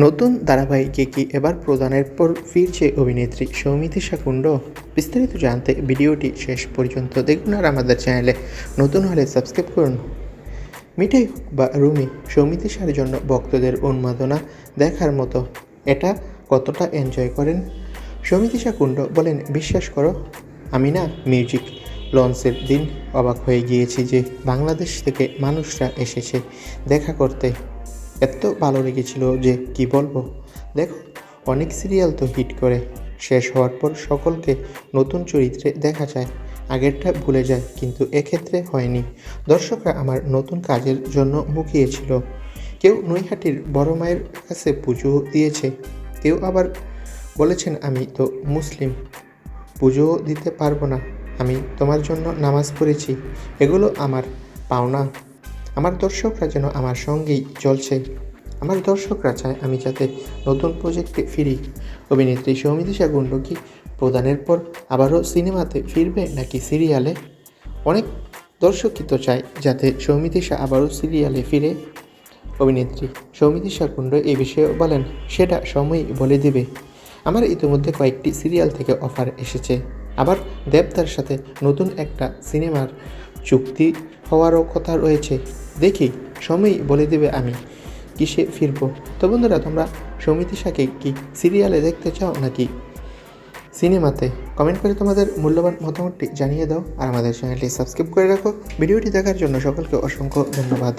নতুন ধারাবাহিকে কি এবার প্রদানের পর ফিরছে অভিনেত্রী সৌমিত্রিষা কুণ্ড বিস্তারিত জানতে ভিডিওটি শেষ পর্যন্ত দেখুন আর আমাদের চ্যানেলে নতুন হলে সাবস্ক্রাইব করুন। মিঠাই হোক বা রুমি সৌমিত্রিষার জন্য ভক্তদের উন্মাদনা দেখার মতো। এটা কতটা এনজয় করেন? সৌমিত্রিষা কুণ্ড বলেন, বিশ্বাস করো, আমি না মিউজিক লঞ্চের দিন অবাক হয়ে গিয়েছি যে বাংলাদেশ থেকে মানুষরা এসেছে দেখা করতে। এত ভালো লেগেছিল যে কি বলব? দেখো, অনেক সিরিয়াল তো হিট করে। শেষ হওয়ার পর সকলকে নতুন চরিত্রে দেখা যায়। আগেরটা ভুলে যায়, কিন্তু এক্ষেত্রে হয়নি। দর্শকরা আমার নতুন কাজের জন্য মুখিয়েছিল। কেউ নৈহাটির বড় মায়ের কাছে পুজো দিয়েছে, কেউ আবার বলেছেন, আমি তো মুসলিম, পুজো দিতে পারব না। আমি তোমার জন্য নামাজ পড়েছি। এগুলো আমার পাওনা। আমার দর্শকরা যেন আমার সঙ্গেই চলছে। আমার দর্শকরা চায় আমি যাতে নতুন প্রজেক্টে ফিরি। অভিনেত্রী সৌমিতিশা গুন্ড কি প্রদানের পর আবারও সিনেমাতে ফিরবে নাকি সিরিয়ালে? অনেক দর্শকই তো চায় যাতে সৌমিতিশা আবারও সিরিয়ালে ফিরে। অভিনেত্রী সৌমিতিশা কুণ্ড এই বিষয়ে বলেন, সেটা সময়ই বলে দিবে। আমার ইতিমধ্যে কয়েকটি সিরিয়াল থেকে অফার এসেছে। আবার দেবদার সাথে নতুন একটা সিনেমার চুক্তি হওয়ারও কথা রয়েছে। দেখি, সময় বলে দেবে আমি। কিসে ফিরব? তো বন্ধুরা, তোমরা সমিতিশাকে কি সিরিয়ালে দেখতে চাও নাকি? সিনেমাতে কমেন্ট করে তোমাদের মূল্যবান মতামতটি জানিয়ে দাও আর আমাদের চ্যানেলটি সাবস্ক্রাইব করে রাখো। ভিডিওটি দেখার জন্য সকলকে অসংখ্য ধন্যবাদ।